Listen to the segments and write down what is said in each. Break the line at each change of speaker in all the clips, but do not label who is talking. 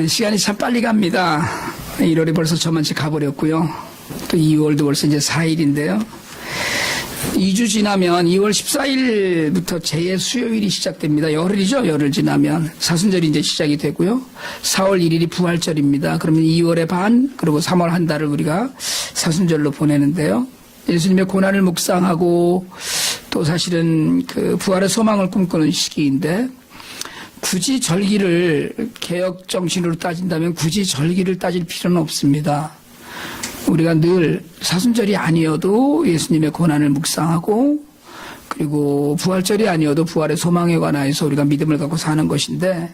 예, 시간이 참 빨리 갑니다. 1월이 벌써 저만치 가버렸고요. 또 2월도 벌써 이제 4일인데요. 2주 지나면 2월 14일부터 제 수요일이 시작됩니다. 열흘이죠. 열흘 지나면 사순절이 이제 시작이 되고요. 4월 1일이 부활절입니다. 그러면 2월의 반 그리고 3월 한 달을 우리가 사순절로 보내는데요. 예수님의 고난을 묵상하고 또 사실은 그 부활의 소망을 꿈꾸는 시기인데 굳이 절기를 개혁 정신으로 따진다면 굳이 절기를 따질 필요는 없습니다. 우리가 늘 사순절이 아니어도 예수님의 고난을 묵상하고 그리고 부활절이 아니어도 부활의 소망에 관하여서 우리가 믿음을 갖고 사는 것인데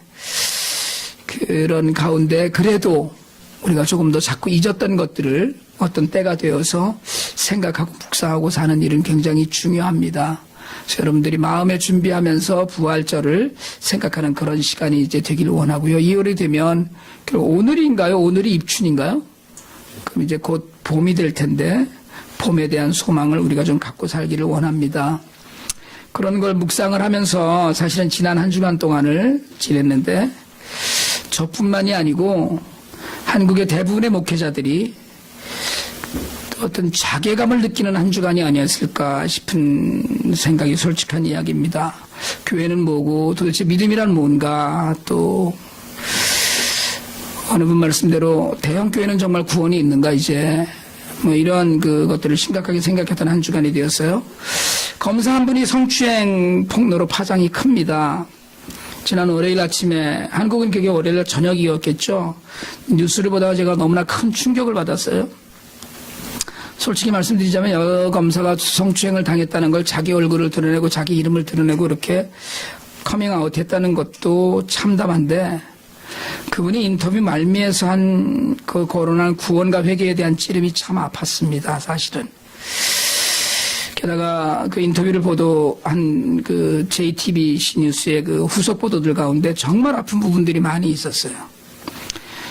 그런 가운데 그래도 우리가 조금 더 자꾸 잊었던 것들을 어떤 때가 되어서 생각하고 묵상하고 사는 일은 굉장히 중요합니다. 여러분들이 마음에 준비하면서 부활절을 생각하는 그런 시간이 이제 되기를 원하고요. 2월이 되면 결국 오늘인가요? 오늘이 입춘인가요? 그럼 이제 곧 봄이 될 텐데 봄에 대한 소망을 우리가 좀 갖고 살기를 원합니다. 그런 걸 묵상을 하면서 사실은 지난 한 주간 동안을 지냈는데 저뿐만이 아니고 한국의 대부분의 목회자들이 어떤 자괴감을 느끼는 한 주간이 아니었을까 싶은 생각이 솔직한 이야기입니다. 교회는 뭐고 도대체 믿음이란 뭔가 또 어느 분 말씀대로 대형 교회는 정말 구원이 있는가 이제 뭐 이런 그것들을 심각하게 생각했던 한 주간이 되었어요. 검사 한 분이 성추행 폭로로 파장이 큽니다. 지난 월요일 아침에 한국은 그게 월요일 저녁이었겠죠. 뉴스를 보다가 제가 너무나 큰 충격을 받았어요. 솔직히 말씀드리자면 여 검사가 성추행을 당했다는 걸 자기 얼굴을 드러내고 자기 이름을 드러내고 이렇게 커밍아웃 했다는 것도 참담한데 그분이 인터뷰 말미에서 한 그 거론한 구원과 회개에 대한 찌름이 참 아팠습니다. 사실은. 게다가 그 인터뷰를 보도한 그 JTBC 뉴스의 그 후속 보도들 가운데 정말 아픈 부분들이 많이 있었어요.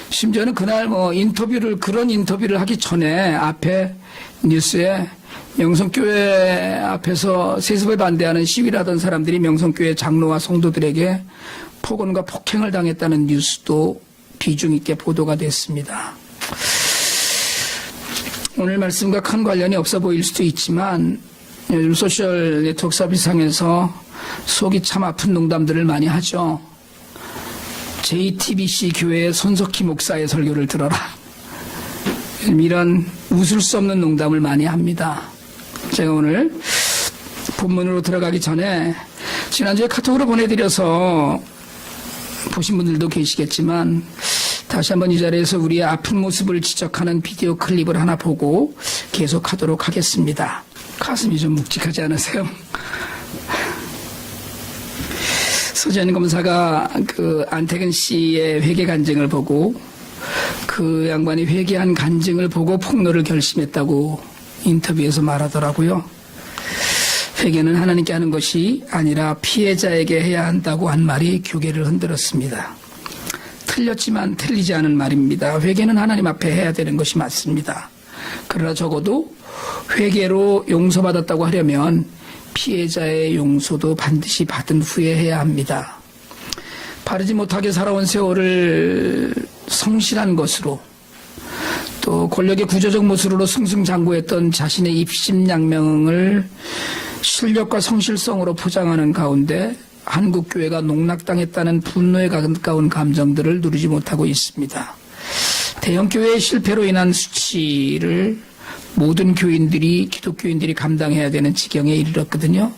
심지어는 그날 뭐 인터뷰를 그런 인터뷰를 하기 전에 앞에 뉴스에 명성교회 앞에서 세습에 반대하는 시위를 하던 사람들이 명성교회 장로와 성도들에게 폭언과 폭행을 당했다는 뉴스도 비중 있게 보도가 됐습니다. 오늘 말씀과 큰 관련이 없어 보일 수도 있지만 요즘 소셜 네트워크 서비스상에서 속이 참 아픈 농담들을 많이 하죠. JTBC 교회의 손석희 목사의 설교를 들어라. 이런 웃을 수 없는 농담을 많이 합니다. 제가 오늘 본문으로 들어가기 전에 지난주에 카톡으로 보내드려서 보신 분들도 계시겠지만 다시 한번 이 자리에서 우리의 아픈 모습을 지적하는 비디오 클립을 하나 보고 계속하도록 하겠습니다. 가슴이 좀 묵직하지 않으세요? 서재현 검사가 그 안태근 씨의 회계 간증을 보고 그 양반이 회개한 간증을 보고 폭로를 결심했다고 인터뷰에서 말하더라고요. 회개는 하나님께 하는 것이 아니라 피해자에게 해야 한다고 한 말이 교계를 흔들었습니다. 틀렸지만 틀리지 않은 말입니다. 회개는 하나님 앞에 해야 되는 것이 맞습니다. 그러나 적어도 회개로 용서받았다고 하려면 피해자의 용서도 반드시 받은 후에 해야 합니다. 바르지 못하게 살아온 세월을 성실한 것으로 또 권력의 구조적 모습으로 승승장구했던 자신의 입심양명을 실력과 성실성으로 포장하는 가운데 한국 교회가 농락당했다는 분노에 가까운 감정들을 누리지 못하고 있습니다. 대형 교회의 실패로 인한 수치를 모든 교인들이 기독교인들이 감당해야 되는 지경에 이르렀거든요.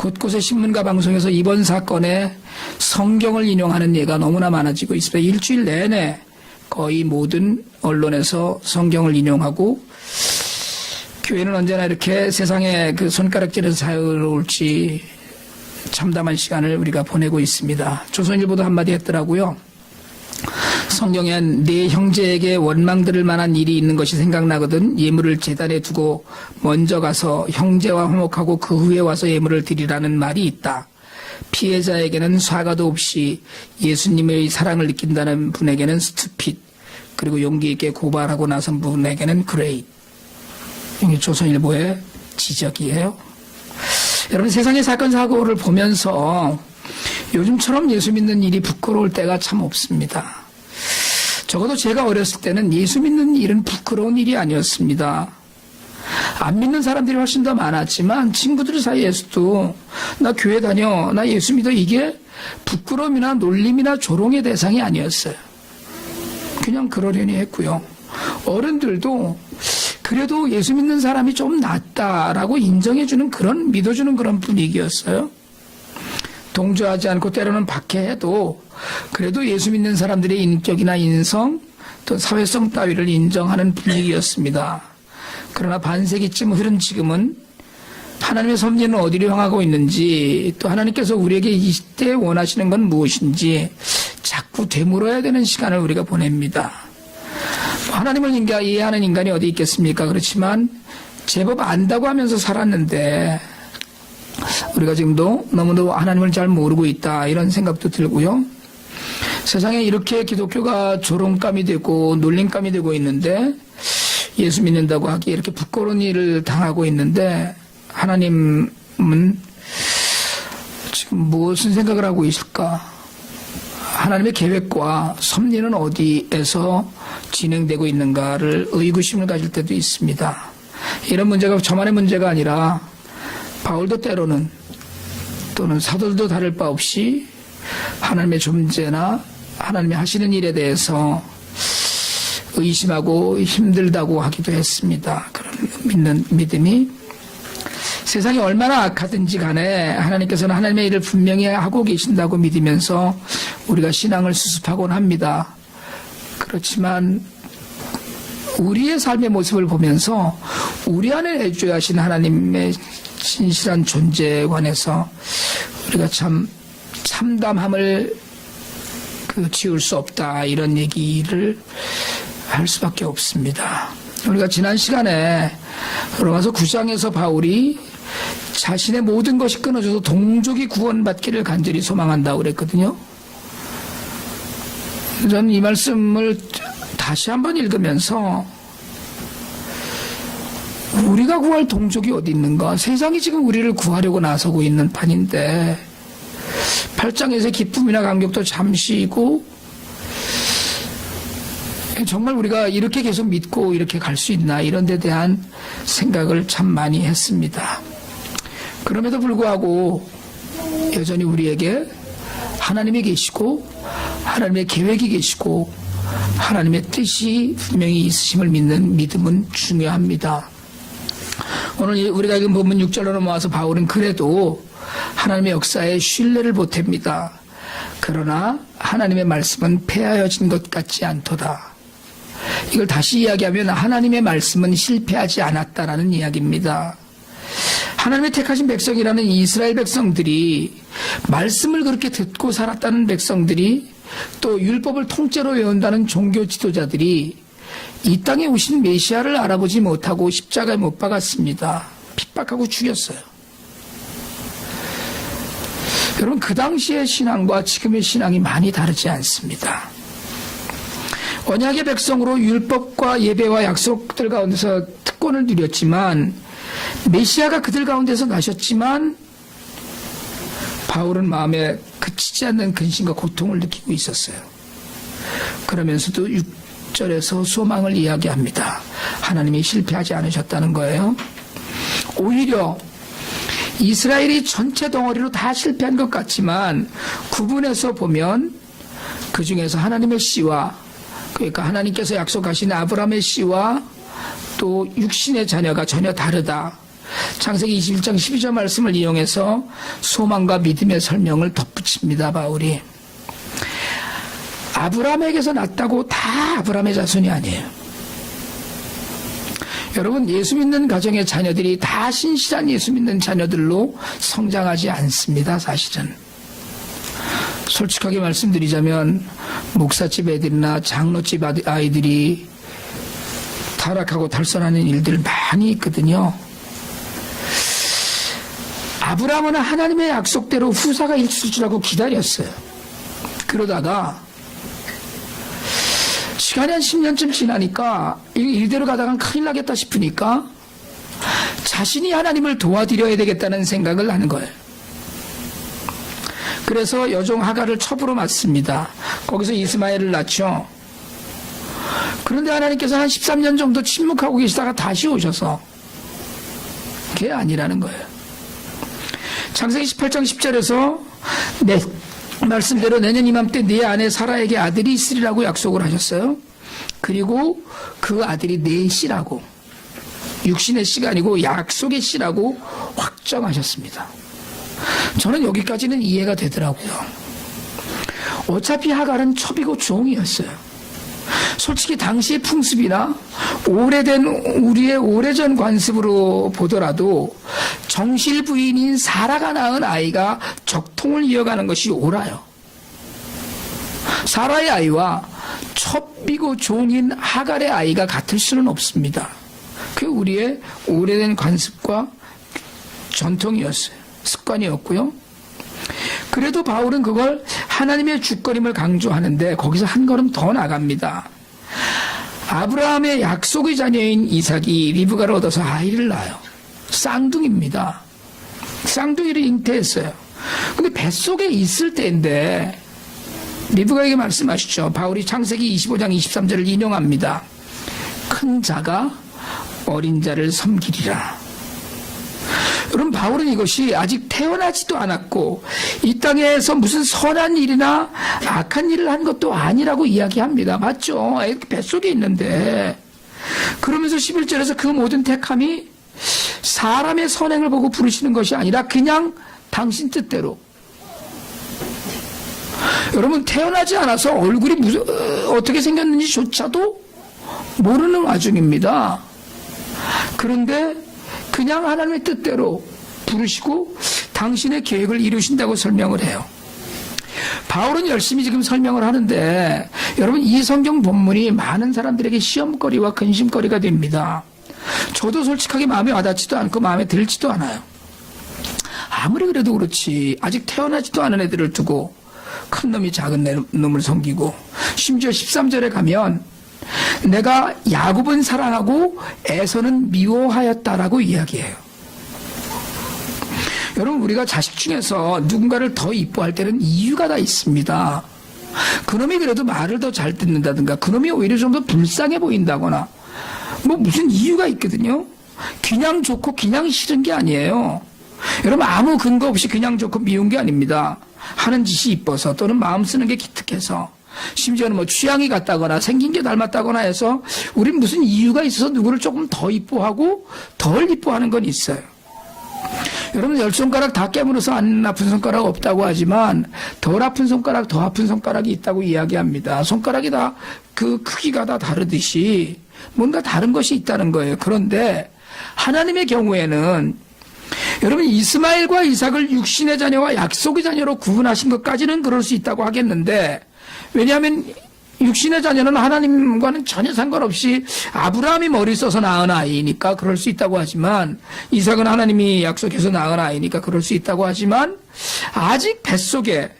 곳곳의 신문과 방송에서 이번 사건에 성경을 인용하는 예가 너무나 많아지고 있습니다. 일주일 내내 거의 모든 언론에서 성경을 인용하고 교회는 언제나 이렇게 세상에 그 손가락질에서 자유로울지 참담한 시간을 우리가 보내고 있습니다. 조선일보도 한마디 했더라고요. 성경엔 네 형제에게 원망 들을 만한 일이 있는 것이 생각나거든 예물을 재단에 두고 먼저 가서 형제와 화목하고 그 후에 와서 예물을 드리라는 말이 있다. 피해자에게는 사과도 없이 예수님의 사랑을 느낀다는 분에게는 스투핏 그리고 용기 있게 고발하고 나선 분에게는 그레이트 이게 조선일보의 지적이에요. 여러분 세상의 사건 사고를 보면서 요즘처럼 예수 믿는 일이 부끄러울 때가 참 없습니다. 적어도 제가 어렸을 때는 예수 믿는 일은 부끄러운 일이 아니었습니다. 안 믿는 사람들이 훨씬 더 많았지만 친구들 사이에서도 나 교회 다녀, 나 예수 믿어 이게 부끄러움이나 놀림이나 조롱의 대상이 아니었어요. 그냥 그러려니 했고요. 어른들도 그래도 예수 믿는 사람이 좀 낫다라고 인정해주는 그런 믿어주는 그런 분위기였어요. 동조하지 않고 때로는 박해해도 그래도 예수 믿는 사람들의 인격이나 인성 또 사회성 따위를 인정하는 분위기였습니다. 그러나 반세기쯤 흐른 지금은 하나님의 섭리는 어디로 향하고 있는지 또 하나님께서 우리에게 이때 원하시는 건 무엇인지 자꾸 되물어야 되는 시간을 우리가 보냅니다. 하나님을 이해하는 인간이 어디 있겠습니까? 그렇지만 제법 안다고 하면서 살았는데 우리가 지금도 너무도 하나님을 잘 모르고 있다 이런 생각도 들고요. 세상에 이렇게 기독교가 조롱감이 되고 놀림감이 되고 있는데 예수 믿는다고 하기에 이렇게 부끄러운 일을 당하고 있는데 하나님은 지금 무엇을 생각을 하고 있을까? 하나님의 계획과 섭리는 어디에서 진행되고 있는가를 의구심을 가질 때도 있습니다. 이런 문제가 저만의 문제가 아니라 바울도 때로는 또는 사도들도 다를 바 없이 하나님의 존재나 하나님의 하시는 일에 대해서 의심하고 힘들다고 하기도 했습니다. 그런 믿는 믿음이 세상이 얼마나 악하든지 간에 하나님께서는 하나님의 일을 분명히 하고 계신다고 믿으면서 우리가 신앙을 수습하곤 합니다. 그렇지만 우리의 삶의 모습을 보면서 우리 안에 내주하신 하나님의 진실한 존재에 관해서 우리가 참 참담함을 그 지울 수 없다 이런 얘기를 할 수밖에 없습니다. 우리가 지난 시간에 로마서 9장에서 바울이 자신의 모든 것이 끊어져서 동족이 구원받기를 간절히 소망한다고 그랬거든요. 저는 이 말씀을 다시 한번 읽으면서 우리가 구할 동족이 어디 있는가? 세상이 지금 우리를 구하려고 나서고 있는 판인데 8장에서 기쁨이나 감격도 잠시이고 정말 우리가 이렇게 계속 믿고 이렇게 갈 수 있나 이런 데 대한 생각을 참 많이 했습니다. 그럼에도 불구하고 여전히 우리에게 하나님이 계시고 하나님의 계획이 계시고 하나님의 뜻이 분명히 있으심을 믿는 믿음은 중요합니다. 오늘 우리가 읽은 본문 6절로 넘어와서 바울은 그래도 하나님의 역사에 신뢰를 보탭니다. 그러나 하나님의 말씀은 폐하여진 것 같지 않도다. 이걸 다시 이야기하면 하나님의 말씀은 실패하지 않았다라는 이야기입니다. 하나님의 택하신 백성이라는 이스라엘 백성들이 말씀을 그렇게 듣고 살았다는 백성들이 또 율법을 통째로 외운다는 종교 지도자들이 이 땅에 오신 메시아를 알아보지 못하고 십자가에 못 박았습니다. 핍박하고 죽였어요. 여러분 그 당시의 신앙과 지금의 신앙이 많이 다르지 않습니다. 언약의 백성으로 율법과 예배와 약속들 가운데서 특권을 누렸지만 메시아가 그들 가운데서 나셨지만 바울은 마음에 그치지 않는 근심과 고통을 느끼고 있었어요. 그러면서도 6절에서 소망을 이야기합니다. 하나님이 실패하지 않으셨다는 거예요. 오히려 이스라엘이 전체 덩어리로 다 실패한 것 같지만 구분해서 보면 그 중에서 하나님의 씨와 그러니까 하나님께서 약속하신 아브라함의 씨와 또 육신의 자녀가 전혀 다르다. 창세기 21장 12절 말씀을 이용해서 소망과 믿음의 설명을 덧붙입니다, 바울이. 아브라함에게서 났다고 다 아브라함의 자손이 아니에요. 여러분, 예수 믿는 가정의 자녀들이 다 신실한 예수 믿는 자녀들로 성장하지 않습니다, 사실은. 솔직하게 말씀드리자면, 목사집 애들이나 장로집 아이들이 타락하고 탈선하는 일들 많이 있거든요. 아브라함은 하나님의 약속대로 후사가 있을 줄 알고 기다렸어요. 그러다가 시간이 한 10년쯤 지나니까 이대로 가다간 큰일 나겠다 싶으니까 자신이 하나님을 도와드려야 되겠다는 생각을 하는 거예요. 그래서 여종 하가를 첩으로 맞습니다. 거기서 이스마엘을 낳죠. 그런데 하나님께서 한 13년 정도 침묵하고 계시다가 다시 오셔서 그게 아니라는 거예요. 창세기 18장 10절에서 내 말씀대로 내년 이맘때 네 아내 사라에게 아들이 있으리라고 약속을 하셨어요. 그리고 그 아들이 내 씨라고 육신의 씨가 아니고 약속의 씨라고 확정하셨습니다. 저는 여기까지는 이해가 되더라고요. 어차피 하갈은 첩이고 종이었어요. 솔직히 당시의 풍습이나 오래된 우리의 오래전 관습으로 보더라도 정실 부인인 사라가 낳은 아이가 적통을 이어가는 것이 옳아요. 사라의 아이와 첩이고 종인 하갈의 아이가 같을 수는 없습니다. 그 우리의 오래된 관습과 전통이었어요. 습관이었고요. 그래도 바울은 그걸 하나님의 주권임을 강조하는데 거기서 한 걸음 더 나갑니다. 아브라함의 약속의 자녀인 이삭이 리브가를 얻어서 아이를 낳아요. 쌍둥이입니다. 쌍둥이를 잉태했어요. 근데 뱃속에 있을 때인데 리브가에게 말씀하시죠. 바울이 창세기 25장 23절을 인용합니다. 큰 자가 어린 자를 섬기리라. 여러분 바울은 이것이 아직 태어나지도 않았고 이 땅에서 무슨 선한 일이나 악한 일을 한 것도 아니라고 이야기합니다. 맞죠? 애 뱃속에 있는데 그러면서 11절에서 그 모든 택함이 사람의 선행을 보고 부르시는 것이 아니라 그냥 당신 뜻대로 여러분 태어나지 않아서 얼굴이 무슨 어, 어떻게 생겼는지조차도 모르는 와중입니다. 그런데 그냥 하나님의 뜻대로 부르시고 당신의 계획을 이루신다고 설명을 해요. 바울은 열심히 지금 설명을 하는데 여러분 이 성경 본문이 많은 사람들에게 시험거리와 근심거리가 됩니다. 저도 솔직하게 마음에 와닿지도 않고 마음에 들지도 않아요. 아무리 그래도 그렇지 아직 태어나지도 않은 애들을 두고 큰 놈이 작은 놈을 섬기고 심지어 13절에 가면 내가 야곱은 사랑하고 에서는 미워하였다라고 이야기해요. 여러분 우리가 자식 중에서 누군가를 더 이뻐할 때는 이유가 다 있습니다. 그놈이 그래도 말을 더 잘 듣는다든가 그놈이 오히려 좀 더 불쌍해 보인다거나 뭐 무슨 이유가 있거든요. 그냥 좋고 그냥 싫은 게 아니에요. 여러분 아무 근거 없이 그냥 좋고 미운 게 아닙니다. 하는 짓이 이뻐서 또는 마음 쓰는 게 기특해서 심지어는 뭐 취향이 같다거나 생긴 게 닮았다거나 해서 우린 무슨 이유가 있어서 누구를 조금 더 이뻐하고 덜 이뻐하는 건 있어요. 여러분 열 손가락 다 깨물어서 안 아픈 손가락 없다고 하지만 덜 아픈 손가락 더 아픈 손가락이 있다고 이야기합니다. 손가락이 다 그 크기가 다 다르듯이 뭔가 다른 것이 있다는 거예요. 그런데 하나님의 경우에는 여러분 이스마엘과 이삭을 육신의 자녀와 약속의 자녀로 구분하신 것까지는 그럴 수 있다고 하겠는데 왜냐하면 육신의 자녀는 하나님과는 전혀 상관없이 아브라함이 머리 써서 낳은 아이니까 그럴 수 있다고 하지만 이삭은 하나님이 약속해서 낳은 아이니까 그럴 수 있다고 하지만 아직 뱃속에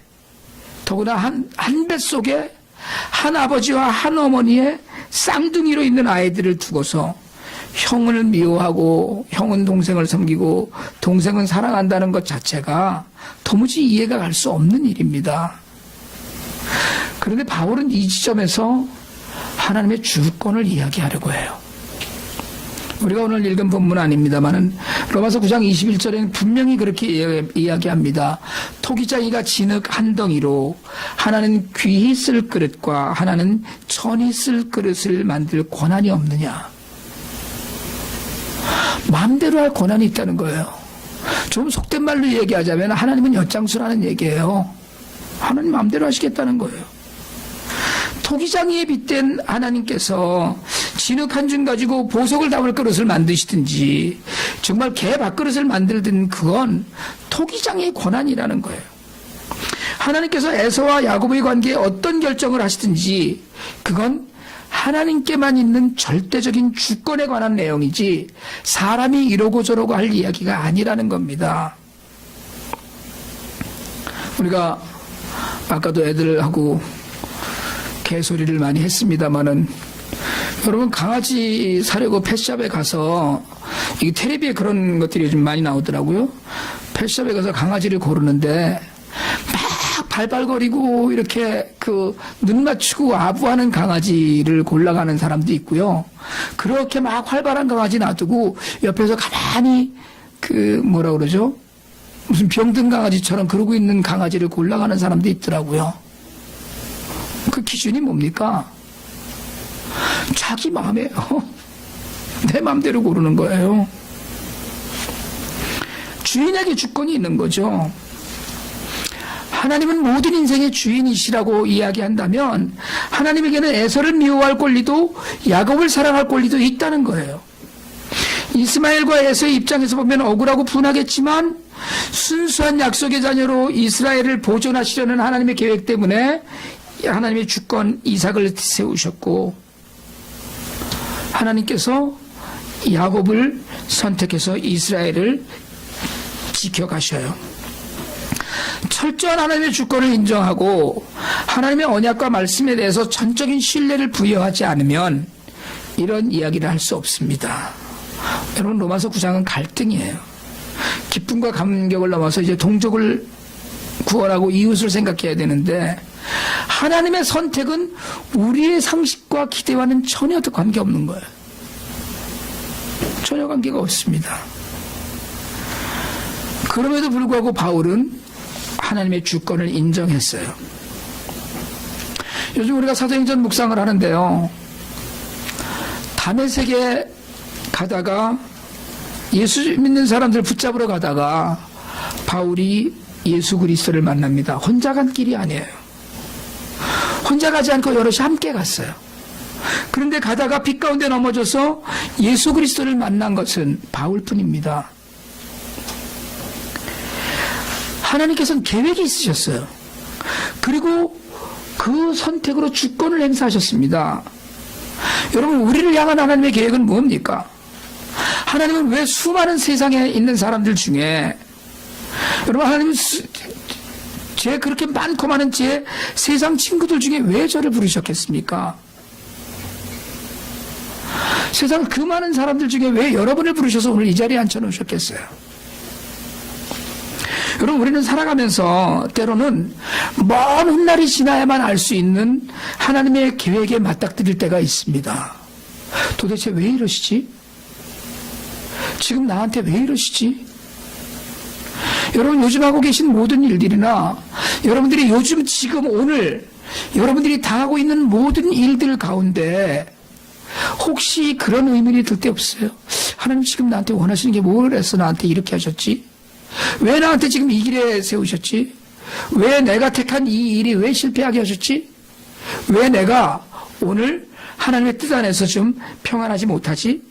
더구나 한, 한 뱃속에 한 아버지와 한 어머니의 쌍둥이로 있는 아이들을 두고서 형을 미워하고 형은 동생을 섬기고 동생은 사랑한다는 것 자체가 도무지 이해가 갈 수 없는 일입니다. 그런데 바울은 이 지점에서 하나님의 주권을 이야기하려고 해요. 우리가 오늘 읽은 본문 아닙니다만은 로마서 9장 21절에는 분명히 그렇게 이야기합니다. 토기장이가 진흙 한 덩이로 하나는 귀히 쓸 그릇과 하나는 천히 쓸 그릇을 만들 권한이 없느냐. 마음대로 할 권한이 있다는 거예요. 좀 속된 말로 얘기하자면 하나님은 엿장수라는 얘기예요. 하나님 마음대로 하시겠다는 거예요. 토기장이에 빗댄 하나님께서 진흙 한 줌 가지고 보석을 담을 그릇을 만드시든지 정말 개 밥그릇을 만들든 그건 토기장의 권한이라는 거예요. 하나님께서 에서와 야곱의 관계에 어떤 결정을 하시든지 그건 하나님께만 있는 절대적인 주권에 관한 내용이지 사람이 이러고 저러고 할 이야기가 아니라는 겁니다. 우리가 아까도 애들하고 개소리를 많이 했습니다만은 여러분 강아지 사려고 펫샵에 가서 이 텔레비에 그런 것들이 좀 많이 나오더라고요. 펫샵에 가서 강아지를 고르는데 막 발발거리고 이렇게 그 눈 맞추고 아부하는 강아지를 골라가는 사람도 있고요. 그렇게 막 활발한 강아지 놔두고 옆에서 가만히 그 뭐라 그러죠? 무슨 병든 강아지처럼 그러고 있는 강아지를 골라가는 사람도 있더라고요. 그 기준이 뭡니까? 자기 마음이에요. 내 마음대로 고르는 거예요. 주인에게 주권이 있는 거죠. 하나님은 모든 인생의 주인이시라고 이야기한다면 하나님에게는 에서를 미워할 권리도 야곱을 사랑할 권리도 있다는 거예요. 이스마엘과 에서의 입장에서 보면 억울하고 분하겠지만 순수한 약속의 자녀로 이스라엘을 보존하시려는 하나님의 계획 때문에 하나님의 주권 이삭을 세우셨고 하나님께서 야곱을 선택해서 이스라엘을 지켜가셔요. 철저한 하나님의 주권을 인정하고 하나님의 언약과 말씀에 대해서 전적인 신뢰를 부여하지 않으면 이런 이야기를 할 수 없습니다. 여러분 로마서 9장은 갈등이에요. 기쁨과 감격을 넘어서 이제 동족을 구원하고 이웃을 생각해야 되는데 하나님의 선택은 우리의 상식과 기대와는 전혀 관계없는 거예요. 전혀 관계가 없습니다. 그럼에도 불구하고 바울은 하나님의 주권을 인정했어요. 요즘 우리가 사도행전 묵상을 하는데요. 담에색에 가다가 예수 믿는 사람들 붙잡으러 가다가 바울이 예수 그리스도를 만납니다. 혼자 간 길이 아니에요. 혼자 가지 않고 여럿이 함께 갔어요. 그런데 가다가 빛 가운데 넘어져서 예수 그리스도를 만난 것은 바울뿐입니다. 하나님께서는 계획이 있으셨어요. 그리고 그 선택으로 주권을 행사하셨습니다. 여러분, 우리를 향한 하나님의 계획은 뭡니까? 하나님은 왜 수많은 세상에 있는 사람들 중에 여러분 하나님 제 그렇게 많고 많은 제 세상 친구들 중에 왜 저를 부르셨겠습니까? 세상 그 많은 사람들 중에 왜 여러분을 부르셔서 오늘 이 자리에 앉혀놓으셨겠어요? 여러분 우리는 살아가면서 때로는 먼 훗날이 지나야만 알 수 있는 하나님의 계획에 맞닥뜨릴 때가 있습니다. 도대체 왜 이러시지? 지금 나한테 왜 이러시지? 여러분 요즘 하고 계신 모든 일들이나 여러분들이 요즘 지금 오늘 여러분들이 당하고 있는 모든 일들 가운데 혹시 그런 의문이 들 때 없어요? 하나님 지금 나한테 원하시는 게 뭐래서 나한테 이렇게 하셨지? 왜 나한테 지금 이 길에 세우셨지? 왜 내가 택한 이 일이 왜 실패하게 하셨지? 왜 내가 오늘 하나님의 뜻 안에서 좀 평안하지 못하지?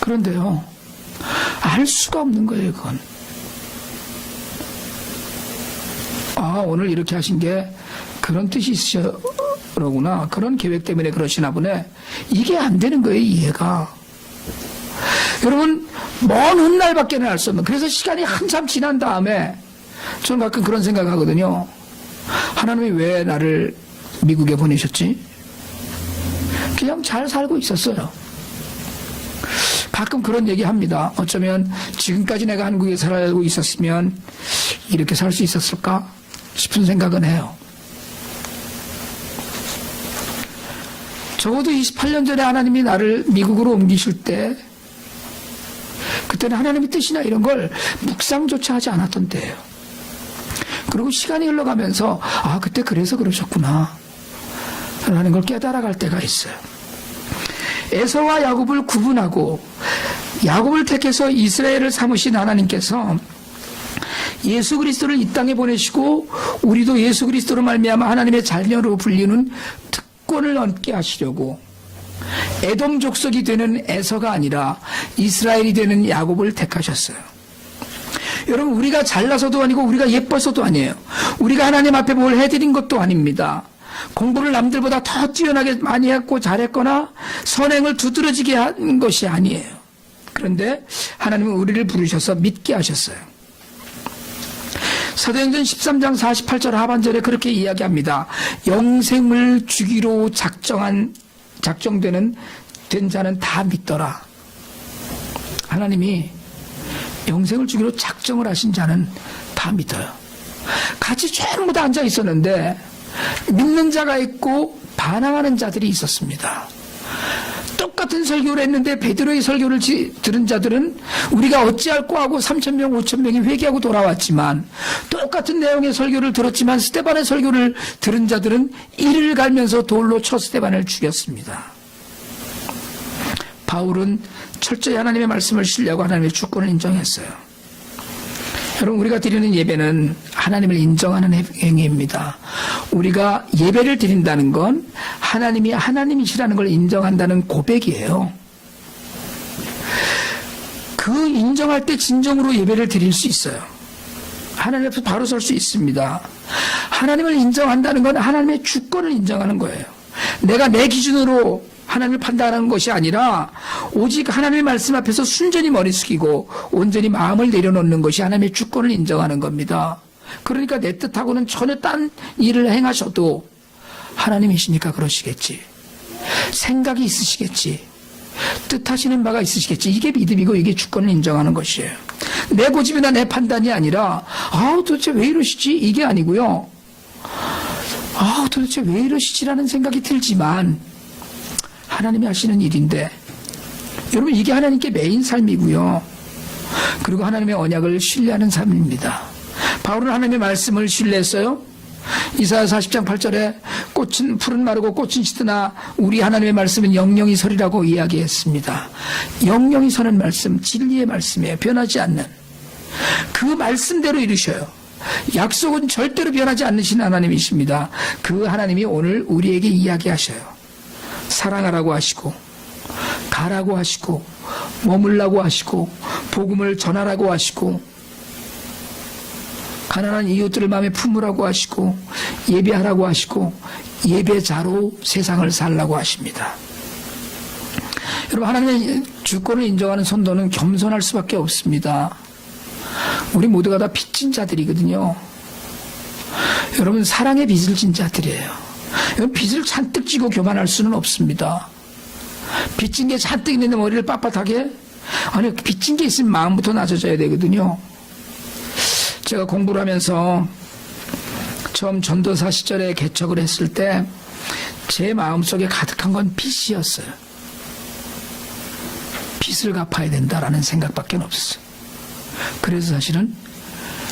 그런데요, 알 수가 없는 거예요, 그건. 아, 오늘 이렇게 하신 게 그런 뜻이 있으시구나. 그런 계획 때문에 그러시나 보네. 이게 안 되는 거예요, 이해가. 여러분, 먼 훗날밖에 는 알 수 없는. 그래서 시간이 한참 지난 다음에 저는 가끔 그런 생각 하거든요. 하나님이 왜 나를 미국에 보내셨지? 그냥 잘 살고 있었어요. 가끔 그런 얘기 합니다. 어쩌면 지금까지 내가 한국에 살고 있었으면 이렇게 살 수 있었을까 싶은 생각은 해요. 적어도 28년 전에 하나님이 나를 미국으로 옮기실 때 그때는 하나님의 뜻이나 이런 걸 묵상조차 하지 않았던 때예요. 그리고 시간이 흘러가면서 아 그때 그래서 그러셨구나 라는 걸 깨달아갈 때가 있어요. 에서와 야곱을 구분하고 야곱을 택해서 이스라엘을 삼으신 하나님께서 예수 그리스도를 이 땅에 보내시고 우리도 예수 그리스도로 말미암아 하나님의 자녀로 불리는 특권을 얻게 하시려고 에돔 족속이 되는 에서가 아니라 이스라엘이 되는 야곱을 택하셨어요. 여러분 우리가 잘나서도 아니고 우리가 예뻐서도 아니에요. 우리가 하나님 앞에 뭘 해드린 것도 아닙니다. 공부를 남들보다 더 뛰어나게 많이 했고 잘했거나 선행을 두드러지게 한 것이 아니에요. 그런데 하나님은 우리를 부르셔서 믿게 하셨어요. 사도행전 13장 48절 하반절에 그렇게 이야기합니다. 영생을 주기로 작정한 작정되는 된 자는 다 믿더라. 하나님이 영생을 주기로 작정을 하신 자는 다 믿어요. 같이 전부 다 앉아 있었는데 믿는 자가 있고 반항하는 자들이 있었습니다. 똑같은 설교를 했는데 베드로의 설교를 지- 들은 자들은 우리가 어찌할꼬 하고 3천 명, 5천 명이 회개하고 돌아왔지만 똑같은 내용의 설교를 들었지만 스테반의 설교를 들은 자들은 이를 갈면서 돌로 쳐 스테반을 죽였습니다. 바울은 철저히 하나님의 말씀을 신뢰하고 하나님의 주권을 인정했어요. 여러분 우리가 드리는 예배는 하나님을 인정하는 행위입니다. 우리가 예배를 드린다는 건 하나님이 하나님이시라는 걸 인정한다는 고백이에요. 그 인정할 때 진정으로 예배를 드릴 수 있어요. 하나님 앞에 바로 설 수 있습니다. 하나님을 인정한다는 건 하나님의 주권을 인정하는 거예요. 내가 내 기준으로 하나님을 판단하는 것이 아니라 오직 하나님의 말씀 앞에서 순전히 머리 숙이고 온전히 마음을 내려놓는 것이 하나님의 주권을 인정하는 겁니다. 그러니까 내 뜻하고는 전혀 딴 일을 행하셔도 하나님이시니까 그러시겠지. 생각이 있으시겠지. 뜻하시는 바가 있으시겠지. 이게 믿음이고 이게 주권을 인정하는 것이에요. 내 고집이나 내 판단이 아니라 아우 도대체 왜 이러시지? 이게 아니고요. 아우 도대체 왜 이러시지라는 생각이 들지만 하나님이 하시는 일인데 여러분 이게 하나님께 메인 삶이고요. 그리고 하나님의 언약을 신뢰하는 삶입니다. 바울은 하나님의 말씀을 신뢰했어요. 이사야 40장 8절에 꽃은 풀은 마르고 꽃은 시드나 우리 하나님의 말씀은 영영이 설이라고 이야기했습니다. 영영이 서는 말씀, 진리의 말씀이에요. 변하지 않는. 그 말씀대로 이루셔요. 약속은 절대로 변하지 않으신 하나님이십니다. 그 하나님이 오늘 우리에게 이야기하셔요. 사랑하라고 하시고, 가라고 하시고, 머물라고 하시고, 복음을 전하라고 하시고, 가난한 이웃들을 마음에 품으라고 하시고 예배하라고 하시고 예배자로 세상을 살라고 하십니다. 여러분 하나님의 주권을 인정하는 선도는 겸손할 수밖에 없습니다. 우리 모두가 다 빚진 자들이거든요. 여러분 사랑의 빚을 진 자들이에요. 빚을 잔뜩 지고 교만할 수는 없습니다. 빚진 게 잔뜩 있는데 머리를 빳빳하게 아니 빚진 게 있으면 마음부터 낮아져야 되거든요. 제가 공부를 하면서 처음 전도사 시절에 개척을 했을 때 제 마음속에 가득한 건 빚이었어요. 빚을 갚아야 된다라는 생각밖에 없었어요. 그래서 사실은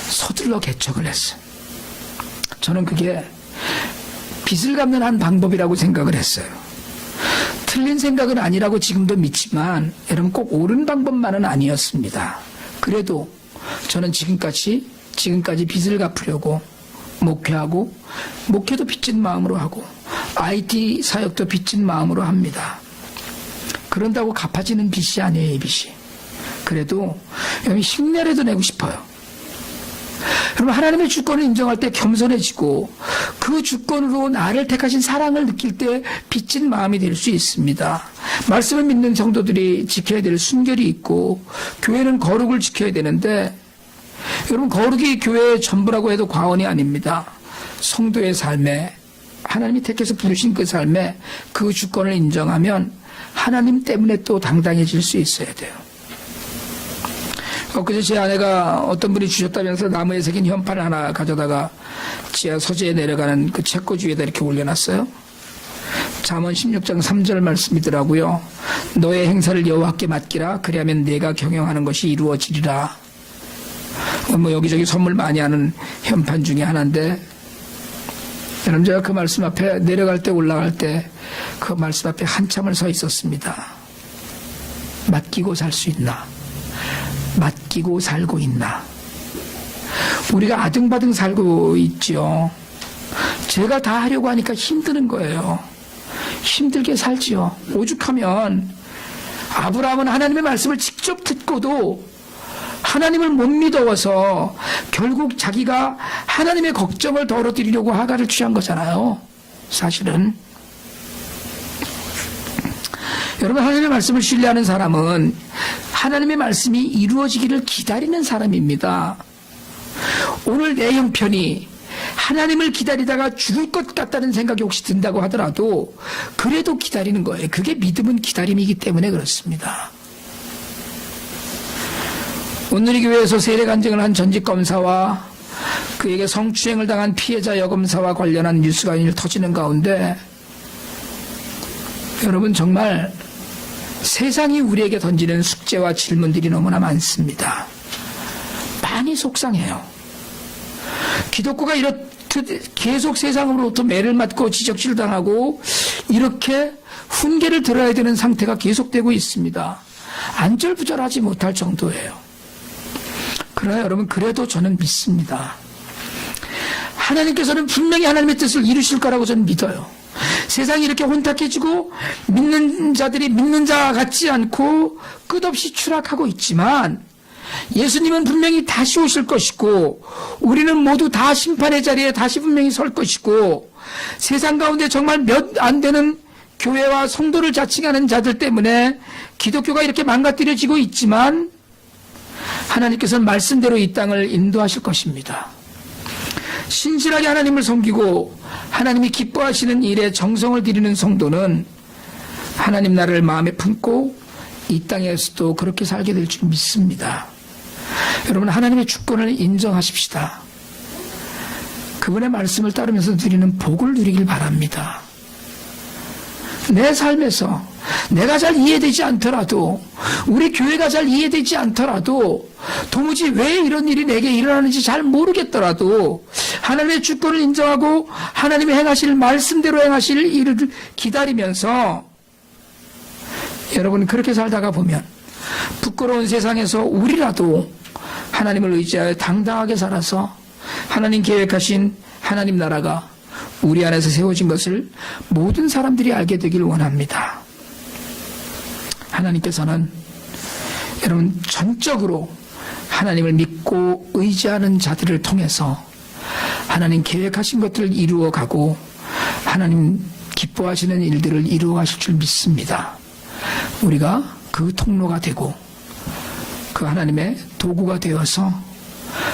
서둘러 개척을 했어요. 저는 그게 빚을 갚는 한 방법이라고 생각을 했어요. 틀린 생각은 아니라고 지금도 믿지만 여러분 꼭 옳은 방법만은 아니었습니다. 그래도 저는 지금까지 지금까지 빚을 갚으려고 목회하고 목회도 빚진 마음으로 하고 IT 사역도 빚진 마음으로 합니다. 그런다고 갚아지는 빚이 아니에요, 이 빚이. 그래도 흉내라도 내고 싶어요. 여러분 하나님의 주권을 인정할 때 겸손해지고 그 주권으로 나를 택하신 사랑을 느낄 때 빚진 마음이 될 수 있습니다. 말씀을 믿는 성도들이 지켜야 될 순결이 있고 교회는 거룩을 지켜야 되는데 여러분 거룩이 교회의 전부라고 해도 과언이 아닙니다. 성도의 삶에 하나님이 택해서 부르신 그 삶에 그 주권을 인정하면 하나님 때문에 또 당당해질 수 있어야 돼요. 엊그제 제 아내가 어떤 분이 주셨다면서 나무에 새긴 현판 하나 가져다가 지하 서재에 내려가는 그 책꽂이 위에다 이렇게 올려놨어요. 잠언 16장 3절 말씀이더라고요. 너의 행사를 여호와께 맡기라. 그리하면 내가 경영하는 것이 이루어지리라. 뭐 여기저기 선물 많이 하는 현판 중에 하나인데 여러분 제가 그 말씀 앞에 내려갈 때 올라갈 때 그 말씀 앞에 한참을 서 있었습니다. 맡기고 살 수 있나? 맡기고 살고 있나? 우리가 아등바등 살고 있지요. 제가 다 하려고 하니까 힘드는 거예요. 힘들게 살지요. 오죽하면 아브라함은 하나님의 말씀을 직접 듣고도 하나님을 못 믿어서 결국 자기가 하나님의 걱정을 덜어드리려고 하가를 취한 거잖아요. 사실은. 여러분, 하나님의 말씀을 신뢰하는 사람은 하나님의 말씀이 이루어지기를 기다리는 사람입니다. 오늘 내 형편이 하나님을 기다리다가 죽을 것 같다는 생각이 혹시 든다고 하더라도 그래도 기다리는 거예요. 그게 믿음은 기다림이기 때문에 그렇습니다. 오늘 이 교회에서 세례 간증을 한 전직 검사와 그에게 성추행을 당한 피해자 여검사와 관련한 뉴스가 일 터지는 가운데 여러분 정말 세상이 우리에게 던지는 숙제와 질문들이 너무나 많습니다. 많이 속상해요. 기독교가 이렇게 계속 세상으로부터 매를 맞고 지적질 당하고 이렇게 훈계를 들어야 되는 상태가 계속되고 있습니다. 안절부절하지 못할 정도예요. 그러나 여러분 그래도 저는 믿습니다. 하나님께서는 분명히 하나님의 뜻을 이루실 거라고 저는 믿어요. 세상이 이렇게 혼탁해지고 믿는 자들이 믿는 자 같지 않고 끝없이 추락하고 있지만 예수님은 분명히 다시 오실 것이고 우리는 모두 다 심판의 자리에 다시 분명히 설 것이고 세상 가운데 정말 몇 안 되는 교회와 성도를 자칭하는 자들 때문에 기독교가 이렇게 망가뜨려지고 있지만 하나님께서는 말씀대로 이 땅을 인도하실 것입니다. 신실하게 하나님을 섬기고 하나님이 기뻐하시는 일에 정성을 들이는 성도는 하나님 나라를 마음에 품고 이 땅에서도 그렇게 살게 될 줄 믿습니다. 여러분 하나님의 주권을 인정하십시다. 그분의 말씀을 따르면서 누리는 복을 누리길 바랍니다. 내 삶에서 내가 잘 이해되지 않더라도 우리 교회가 잘 이해되지 않더라도 도무지 왜 이런 일이 내게 일어나는지 잘 모르겠더라도 하나님의 주권을 인정하고 하나님의 행하실 말씀대로 행하실 일을 기다리면서 여러분 그렇게 살다가 보면 부끄러운 세상에서 우리라도 하나님을 의지하여 당당하게 살아서 하나님 계획하신 하나님 나라가 우리 안에서 세워진 것을 모든 사람들이 알게 되길 원합니다. 하나님께서는 여러분 전적으로 하나님을 믿고 의지하는 자들을 통해서 하나님 계획하신 것들을 이루어 가고 하나님 기뻐하시는 일들을 이루어 가실 줄 믿습니다. 우리가 그 통로가 되고 그 하나님의 도구가 되어서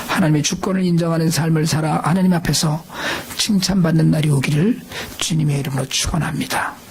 하나님의 주권을 인정하는 삶을 살아 하나님 앞에서 칭찬받는 날이 오기를 주님의 이름으로 축원합니다.